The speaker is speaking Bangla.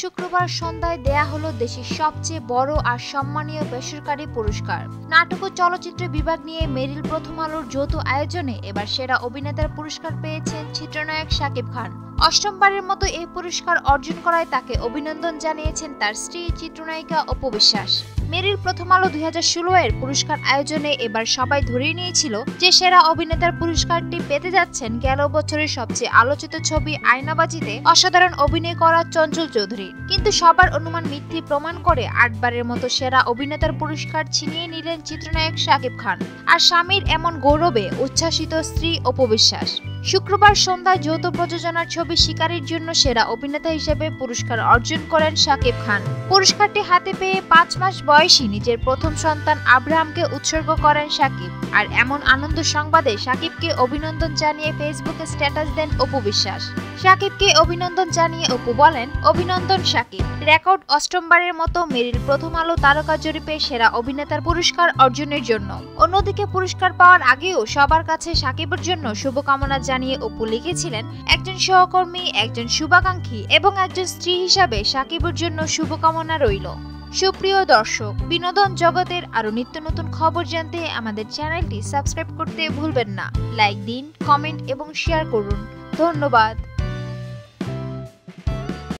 শুক্রবার সন্ধ্যায় দেয়া হলো দেশের সবচেয়ে বড় আর সম্মানীয় বেসরকারি পুরস্কার। নাটক ও চলচ্চিত্র বিভাগ নিয়ে মেরিল প্রথম আলোর যৌথ আয়োজনে এবার সেরা অভিনেতার পুরস্কার পেয়েছেন চিত্রনায়ক শাকিব খান। অষ্টমবারের মতো এই পুরস্কার অর্জন করায় তাকে অভিনন্দন জানিয়েছেন তার স্ত্রী, চিত্রনায়িকা অপু বিশ্বাস। মেরিল প্রথম আলো দুই এর পুরস্কার আয়োজনে এবার সবাই ধরেই নিয়েছিল যে সেরা অভিনেতার পুরস্কারটি পেতে যাচ্ছেন গেল বছরের সবচেয়ে আলোচিত ছবি আয়নাবাজিতে অসাধারণ অভিনয় করা চঞ্চল চৌধুরী। কিন্তু সবার অনুমান মিথ্যে প্রমাণ করে আটবারের মতো সেরা অভিনেতার পুরস্কার ছিনিয়ে নিলেন চিত্রনায়ক শাকিব খান। আর স্বামীর এমন গৌরবে উচ্ছ্বাসিত স্ত্রী অপু বিশ্বাস শুক্রবার সন্ধ্যায় যৌথ প্রযোজনার ছবি শিকারের জন্য সেরা অভিনেতা হিসেবে পুরস্কার অর্জন করেন শাকিব খান। পুরস্কারটি হাতে পেয়ে পাঁচ মাস বয়সী নিজের প্রথম সন্তান আব্রাহামকে উৎসর্গ করেন শাকিব। আর এমন আনন্দ সংবাদে শাকিবকে অভিনন্দন জানিয়ে ফেসবুকে স্ট্যাটাস দেন অপু বিশ্বাস। শাকিবকে অভিনন্দন জানিয়ে অপু বলেন, অভিনন্দন শাকিব। রেকর্ড অষ্টমবারের মতো মেরিল প্রথম আলো তারকা জরিপে সেরা অভিনেতার পুরস্কার অর্জনের জন্য। অন্যদিকে পুরস্কার পাওয়ার আগেও সবার কাছে সাকিবের জন্য শুভকামনা জানিয়ে অপু লিখেছিলেন, একজন সহকর্মী, একজন শুভাকাঙ্ক্ষী এবং একজন স্ত্রী হিসাবে সাকিবের জন্য শুভকামনা রইল। সুপ্রিয় দর্শক, বিনোদন জগতের আরও নিত্য নতুন খবর জানতে আমাদের চ্যানেলটি সাবস্ক্রাইব করতে ভুলবেন না। লাইক দিন, কমেন্ট এবং শেয়ার করুন। ধন্যবাদ।